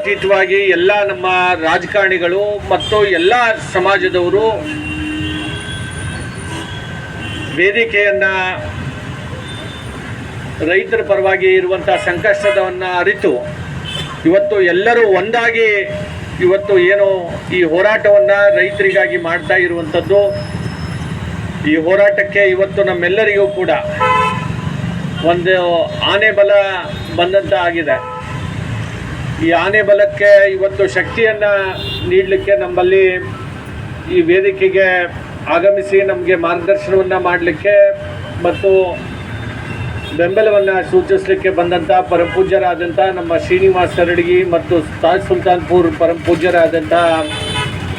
ಪಕ್ಷಾತೀತವಾಗಿ ಎಲ್ಲ ನಮ್ಮ ರಾಜಕಾರಣಿಗಳು ಮತ್ತು ಎಲ್ಲ ಸಮಾಜದವರು ವೇದಿಕೆಯನ್ನ ರೈತರ ಪರವಾಗಿ ಇರುವಂಥ ಸಂಕಷ್ಟವನ್ನು ಅರಿತು ಇವತ್ತು ಎಲ್ಲರೂ ಒಂದಾಗಿ ಇವತ್ತು ಏನು ಈ ಹೋರಾಟವನ್ನು ರೈತರಿಗಾಗಿ ಮಾಡ್ತಾ ಇರುವಂಥದ್ದು. ಈ ಹೋರಾಟಕ್ಕೆ ಇವತ್ತು ನಮ್ಮೆಲ್ಲರಿಗೂ ಕೂಡ ಒಂದು ಆನೆ ಬಲ ಬಂದಂತ ಆಗಿದೆ. ಈ ಆನೆ ಬಲಕ್ಕೆ ಇವತ್ತು ಶಕ್ತಿಯನ್ನು ನೀಡಲಿಕ್ಕೆ ನಮ್ಮಲ್ಲಿ ಈ ವೇದಿಕೆಗೆ ಆಗಮಿಸಿ ನಮಗೆ ಮಾರ್ಗದರ್ಶನವನ್ನು ಮಾಡಲಿಕ್ಕೆ ಮತ್ತು ಬೆಂಬಲವನ್ನು ಸೂಚಿಸಲಿಕ್ಕೆ ಬಂದಂಥ ಪರಮಪೂಜ್ಯರಾದಂಥ ನಮ್ಮ ಶ್ರೀನಿವಾಸ ಸರಡಗಿ ಮತ್ತು ತಾಜ್ ಸುಲ್ತಾನ್ಪುರ್ ಪರಮಪೂಜ್ಯರಾದಂಥ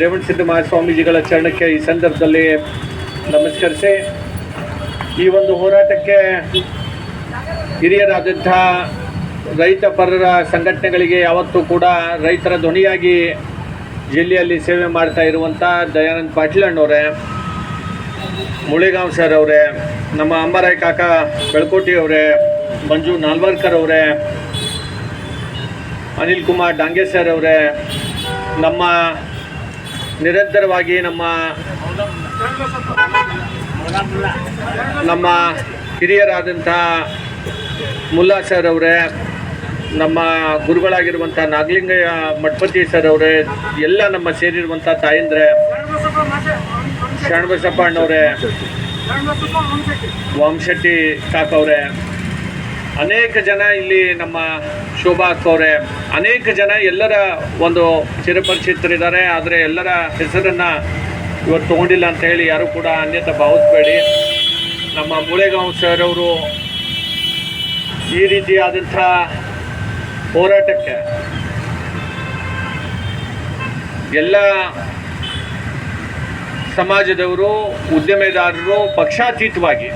ರೇವಣಸಿದ್ಧ ಮಹಾಸ್ವಾಮೀಜಿಗಳ ಚರಣಕ್ಕೆ ಈ ಸಂದರ್ಭದಲ್ಲಿ ನಮಸ್ಕರಿಸಿ, ಈ ಒಂದು ಹೋರಾಟಕ್ಕೆ ಹಿರಿಯರಾದಂಥ ರೈತ ಪರರ ಸಂಘಟನೆಗಳಿಗೆ ಯಾವತ್ತೂ ಕೂಡ ರೈತರ ಧ್ವನಿಯಾಗಿ ಜಿಲ್ಲೆಯಲ್ಲಿ ಸೇವೆ ಮಾಡ್ತಾ ಇರುವಂಥ ದಯಾನಂದ್ ಪಾಟೀಲ್ ಅಣ್ಣವರೇ, ಮುಳಿಗಾಂವ್ ಸರ್ ಅವರೇ, ನಮ್ಮ ಅಂಬರಾಯ್ ಕಾಕ ಬೆಳಕೋಟಿ ಅವರೇ, ಮಂಜು ನಾಲ್ವರ್ಕರ್ ಅವರೇ, ಅನಿಲ್ ಕುಮಾರ್ ಡಾಂಗೆ ಸರ್ ಅವರೇ, ನಮ್ಮ ನಿರಂತರವಾಗಿ ನಮ್ಮ ನಮ್ಮ ಹಿರಿಯರಾದಂಥ ಮುಲ್ಲಾ ಸರ್ ಅವರೇ ನಮ್ಮ ಗುರುಗಳಾಗಿರುವಂಥ ನಾಗಲಿಂಗಯ್ಯ ಮಠಪತಿ ಸರ್ ಅವರೇ, ಎಲ್ಲ ನಮ್ಮ ಸೇರಿರುವಂಥ ತಾಯಂದ್ರೆ, ಶರಣಬಸಪ್ಪ ಅಣ್ಣವ್ರೆ, ವಾಮಶೆಟ್ಟಿ ಕಾಕವ್ರೆ ಅನೇಕ ಜನ ಇಲ್ಲಿ ನಮ್ಮ ಶೋಭಾ ಅಕ್ಕವ್ರೆ ಅನೇಕ ಜನ ಎಲ್ಲರ ಒಂದು ಚಿರಪರಿಚಿತರಿದ್ದಾರೆ, ಆದರೆ ಎಲ್ಲರ ಹೆಸರನ್ನು ಇವತ್ತು ತೊಗೊಂಡಿಲ್ಲ ಅಂತ ಹೇಳಿ ಯಾರು ಕೂಡ ಅನ್ಯತ ಭಾವಿಸ್ಬೇಡಿ. ನಮ್ಮ ಮುಳೆಗಾಂವ್ ಸರ್ ಅವರು ಈ ರೀತಿಯಾದಂಥ ಹೋರಾಟಕ್ಕೆ ಎಲ್ಲ ಸಮಾಜದವರು, ಉದ್ಯಮೆದಾರರು ಪಕ್ಷಾತೀತವಾಗಿ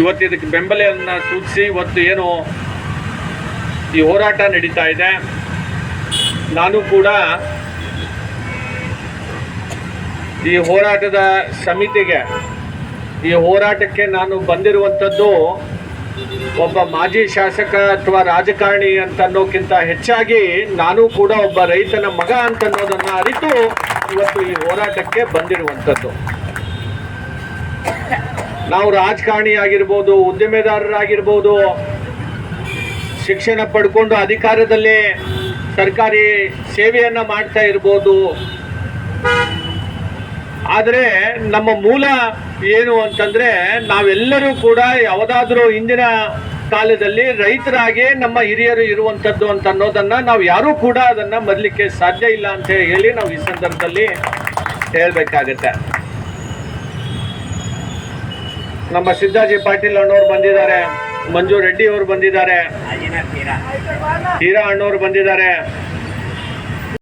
ಇವತ್ತು ಇದಕ್ಕೆ ಬೆಂಬಲವನ್ನು ಸೂಚಿಸಿ ಇವತ್ತು ಏನು ಈ ಹೋರಾಟ ನಡೀತಾ ಇದೆ. ನಾನು ಕೂಡ ಈ ಹೋರಾಟದ ಸಮಿತಿಗೆ, ಈ ಹೋರಾಟಕ್ಕೆ ನಾನು ಬಂದಿರುವಂಥದ್ದು ಒಬ್ಬ ಮಾಜಿ ಶಾಸಕ ಅಥವಾ ರಾಜಕಾರಣಿ ಅಂತ ಅನ್ನೋಕ್ಕಿಂತ ಹೆಚ್ಚಾಗಿ ನಾನು ಕೂಡ ಒಬ್ಬ ರೈತನ ಮಗ ಅಂತ ಅನ್ನೋದನ್ನು ಅರಿತು ಇವತ್ತು ಈ ಹೋರಾಟಕ್ಕೆ ಬಂದಿರುವಂಥದ್ದು. ನಾವು ರಾಜಕಾರಣಿ ಆಗಿರ್ಬೋದು ಉದ್ದಿಮೆದಾರರಾಗಿರ್ಬೋದು ಶಿಕ್ಷಣ ಪಡ್ಕೊಂಡು ಅಧಿಕಾರದಲ್ಲಿ ಸರ್ಕಾರಿ ಸೇವೆಯನ್ನು ಮಾಡ್ತಾ ಇರ್ಬೋದು. ಆದರೆ ನಮ್ಮ ಮೂಲ ಏನು ಅಂತಂದ್ರೆ ನಾವೆಲ್ಲರೂ ಕೂಡ ಯಾವುದಾದ್ರೂ ಹಿಂದಿನ ಕಾಲದಲ್ಲಿ ರೈತರಾಗಿ ನಮ್ಮ ಹಿರಿಯರು ಇರುವಂಥದ್ದು ಅಂತ ಅನ್ನೋದನ್ನ ನಾವು ಯಾರೂ ಕೂಡ ಅದನ್ನ ಮರಲಿಕ್ಕೆ ಸಾಧ್ಯ ಇಲ್ಲ ಅಂತ ಹೇಳಿ ನಾವು ಈ ಸಂದರ್ಭದಲ್ಲಿ ಹೇಳ್ಬೇಕಾಗತ್ತೆ. ನಮ್ಮ ಸಿದ್ದಾಜಿ ಪಾಟೀಲ್ ಅಣ್ಣವ್ರು ಬಂದಿದ್ದಾರೆ ಮಂಜು ರೆಡ್ಡಿ ಅವರು ಬಂದಿದ್ದಾರೆ ಹೀರಾ ಅಣ್ಣವ್ರು ಬಂದಿದ್ದಾರೆ.